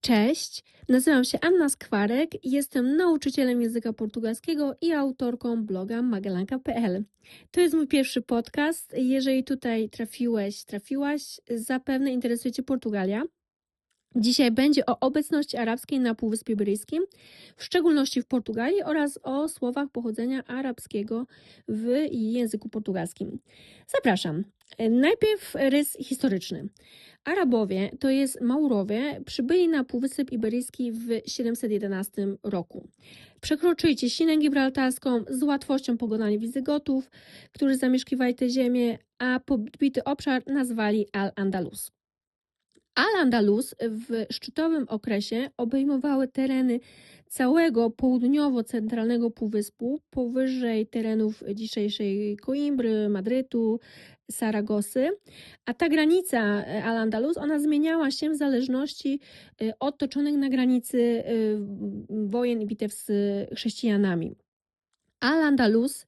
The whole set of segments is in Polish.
Cześć, nazywam się Anna Skwarek jestem nauczycielem języka portugalskiego i autorką bloga magelanka.pl. To jest mój pierwszy podcast. Jeżeli tutaj trafiłeś, trafiłaś, zapewne interesuje Cię Portugalia. Dzisiaj będzie o obecności arabskiej na Półwyspie Iberyjskim, w szczególności w Portugalii oraz o słowach pochodzenia arabskiego w języku portugalskim. Zapraszam. Najpierw rys historyczny. Arabowie, to jest Maurowie, przybyli na Półwysep Iberyjski w 711 roku. Przekroczyli cieśninę gibraltarską, z łatwością pogonali Wizygotów, którzy zamieszkiwali tę ziemię, a podbity obszar nazwali Al-Andalus. Al-Andalus w szczytowym okresie obejmowały tereny całego południowo-centralnego półwyspu, powyżej terenów dzisiejszej Coimbry, Madrytu, Saragosy, a ta granica e, Al-Andalus, ona zmieniała się w zależności e, od toczonych na granicy e, wojen i bitew z chrześcijanami. Al-Andalus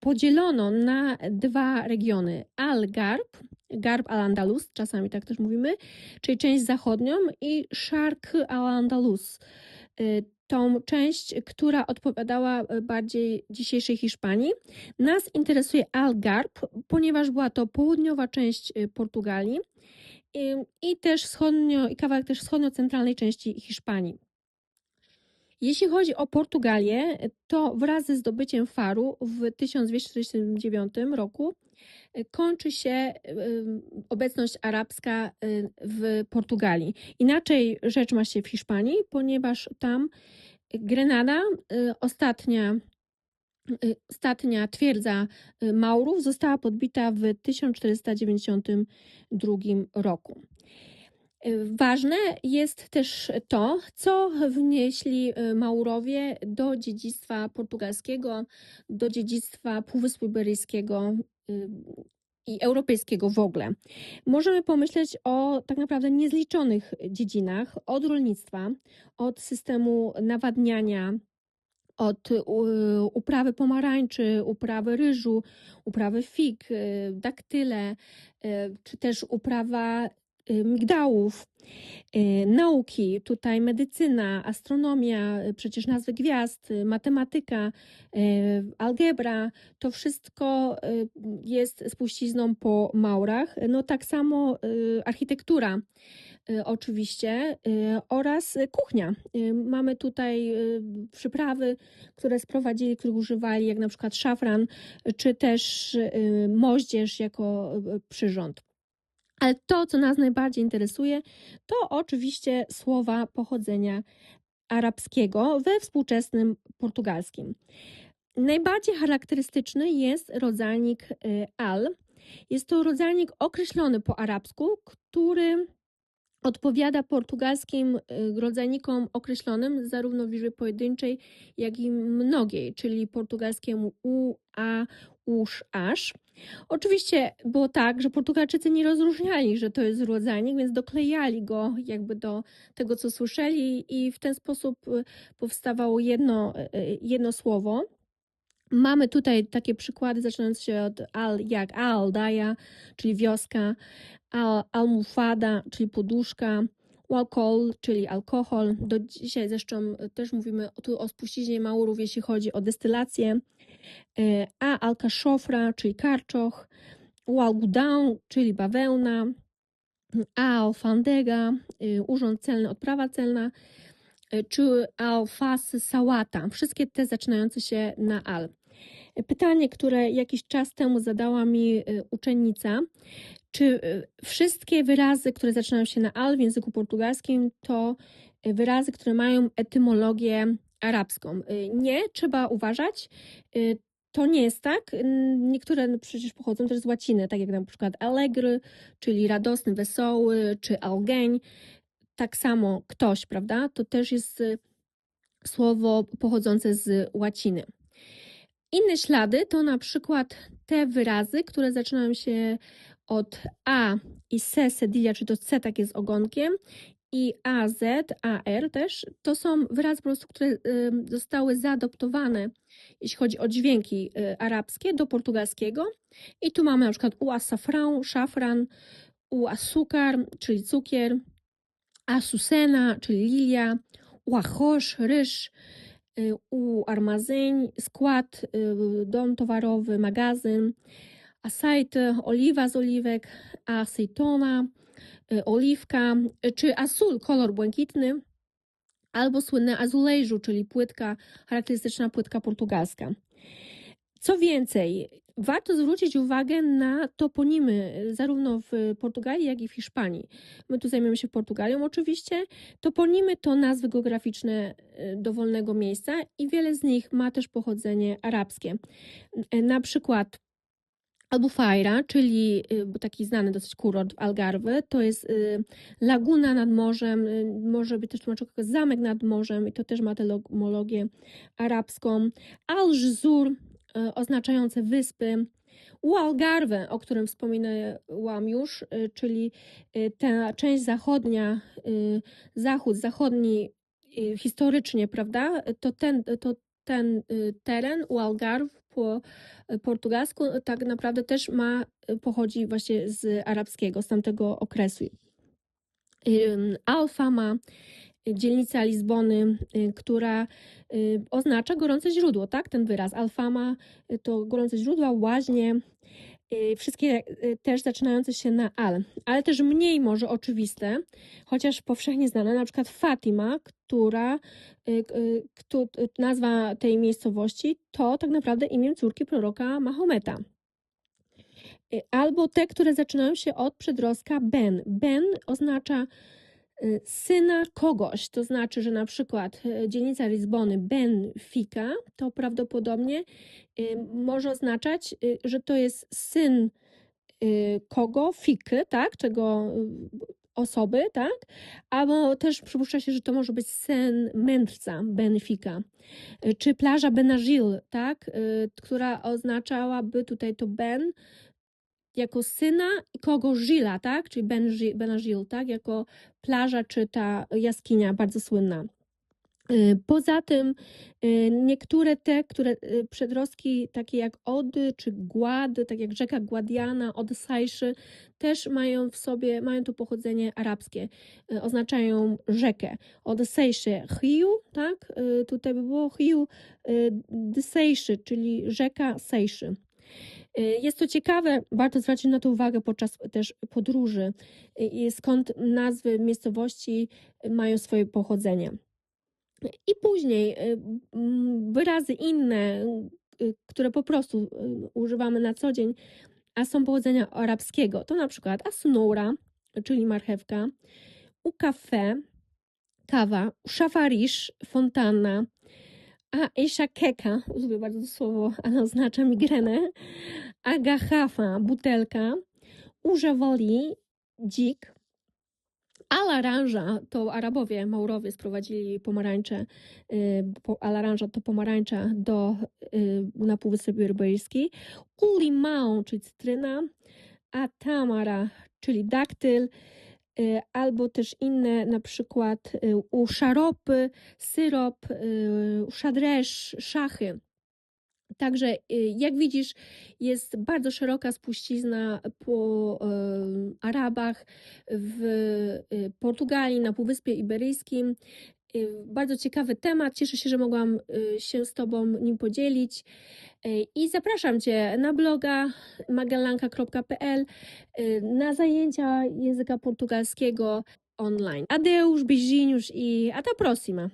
podzielono na dwa regiony: Al-Garb, Garb Al-Andalus, czasami tak też mówimy, czyli część zachodnią i Sharq Al-Andalus, tą część, która odpowiadała e, bardziej dzisiejszej Hiszpanii. Nas interesuje Algarb, ponieważ była to południowa część Portugalii i też wschodnio, i kawałek też wschodnio-centralnej części Hiszpanii. Jeśli chodzi o Portugalię, to wraz ze zdobyciem Faru w 1249 roku e, kończy się obecność arabska w Portugalii. Inaczej rzecz ma się w Hiszpanii, ponieważ tam Grenada, ostatnia, ostatnia twierdza Maurów, została podbita w 1492 roku. Ważne jest też to, co wnieśli Maurowie do dziedzictwa portugalskiego, do dziedzictwa Półwyspu Iberyjskiego i europejskiego w ogóle. Możemy pomyśleć o tak naprawdę niezliczonych dziedzinach, od rolnictwa, od systemu nawadniania, od uprawy pomarańczy, uprawy ryżu, uprawy fig, y, daktyle, y, czy też uprawa Y, migdałów, y, nauki, tutaj medycyna, astronomia, y, przecież nazwy gwiazd, matematyka, algebra, to wszystko jest spuścizną po Maurach. No tak samo architektura oczywiście oraz kuchnia. Mamy tutaj przyprawy, które sprowadzili, których używali, jak na przykład szafran, czy też moździerz jako przyrząd. Ale to, co nas najbardziej interesuje, to oczywiście słowa pochodzenia arabskiego we współczesnym portugalskim. Najbardziej charakterystyczny jest rodzajnik y, al. Jest to rodzajnik określony po arabsku, który odpowiada portugalskim y, rodzajnikom określonym zarówno w liczbie pojedynczej, jak i mnogiej, czyli portugalskiemu u, a, usz, aż. Oczywiście było tak, że Portugalczycy nie rozróżniali, że to jest rodzajnik, więc doklejali go jakby do tego, co słyszeli i w ten sposób y, powstawało jedno, y, jedno słowo. Mamy tutaj takie przykłady zaczynające się od al, jak aldaja, czyli wioska, almufada, czyli poduszka, alkohol, czyli alkohol. Do dzisiaj zresztą też mówimy tu o spuściźnie Maurów, jeśli chodzi o destylację. E, a alkaszofra, czyli karczoch, algodão, czyli bawełna, alfandega, y, urząd celny, odprawa celna, czy alfasy sałata. Wszystkie te zaczynające się na al. Pytanie, które jakiś czas temu zadała mi uczennica, czy wszystkie wyrazy, które zaczynają się na al w języku portugalskim, to wyrazy, które mają etymologię arabską? Nie, trzeba uważać to nie jest tak. Niektóre no przecież pochodzą też z łaciny, tak jak na przykład allegry, czyli radosny, wesoły, czy algeń. Tak samo ktoś, prawda? To też jest słowo pochodzące z łaciny. Inne ślady to na przykład te wyrazy, które zaczynają się od A i se, sedilia, czy to C takie z ogonkiem i AZ, AR też, to są wyrazy po prostu, które zostały zaadoptowane, jeśli chodzi o dźwięki y, arabskie, do portugalskiego. I tu mamy na przykład u safran, szafran, u asukar, czyli cukier, Açucena, czyli lilia, o arroz, ryż, y, o armazém, skład, y, dom towarowy, magazyn, azeite, oliwa z oliwek, aceitona, y, oliwka, y, czy azul, kolor błękitny, albo słynne azuleju, czyli płytka, charakterystyczna płytka portugalska. Co więcej, warto zwrócić uwagę na toponimy, zarówno w Portugalii, jak i w Hiszpanii. My tu zajmiemy się Portugalią oczywiście. Toponimy to nazwy geograficzne dowolnego miejsca i wiele z nich ma też pochodzenie arabskie. Na przykład Albufeira, czyli y, taki znany dosyć kurort w Algarve, to jest y, laguna nad morzem, y, może być też tłumaczone jako zamek nad morzem i to też ma etymologię arabską. Al-Żzur, y, oznaczające wyspy. U Algarve, o którym wspominałam już, czyli ta część zachodnia, zachód, zachodni historycznie, prawda, to ten, to ten teren u Algarve po y, portugalsku tak naprawdę też ma, y, pochodzi właśnie z arabskiego, z tamtego okresu. Ym, Alfama, y, dzielnica Lizbony, y, która y, oznacza gorące źródło, tak? Ten wyraz. Alfama y, to gorące źródła, łaźnie, y, wszystkie y, też zaczynające się na al, ale też mniej może oczywiste, chociaż powszechnie znane, na przykład Fatima, która, y, y, y, nazwa tej miejscowości to tak naprawdę imię córki proroka Mahometa. Y, Albo te, które zaczynają się od przedrostka Ben. Ben oznacza y, syna kogoś, to znaczy, że na przykład y, dzielnica Lizbony Benfica to prawdopodobnie y, może oznaczać, y, że to jest syn y, kogo? Fiky, tak? Czego y, osoby, tak? Albo też przypuszcza się, że to może być syn mędrca Benfica. Y, Czy plaża Benazil, tak? Y, Która oznaczałaby tutaj to Ben jako syna kogo Gila, tak? Czyli Benazil, tak? Jako plaża czy ta jaskinia bardzo słynna. Y, Poza tym y, niektóre te, które y, przedrostki takie jak Ody czy Głady, tak jak rzeka Guadiana, Odysajszy, też mają w sobie, mają to pochodzenie arabskie, oznaczają rzekę. Odysejszy Hiu, tak? Tutaj by było Hiu Dysejszy, czyli rzeka Sejszy. Y, Jest to ciekawe, warto zwrócić na to uwagę podczas też podróży, y, skąd nazwy miejscowości mają swoje pochodzenie. I później y, wyrazy inne, które po prostu używamy na co dzień, a są pochodzenia arabskiego, to na przykład asnura, czyli marchewka, u kafe, kawa, szafarisz, fontanna, a ishakeka, lubię bardzo to słowo, ale oznacza migrenę, agachafa, butelka, u żawoli, dzik, a laranża to Arabowie, Maurowie sprowadzili pomarańcze, y, po- a laranża to pomarańcza do, y, na Półwysep Iberyjski. U limão, czyli cytryna, a tamara, czyli daktyl, albo też inne, na przykład y, szaropy, syrop, y, szadresz, szachy. Także, y, jak widzisz, jest bardzo szeroka spuścizna po Arabach w y, Portugalii, na Półwyspie Iberyjskim. Y, Bardzo ciekawy temat. Cieszę się, że mogłam y, się z Tobą nim podzielić. Y, I zapraszam Cię na bloga magellanka.pl, y, na zajęcia języka portugalskiego online. Adeus, beijinhos i até próxima!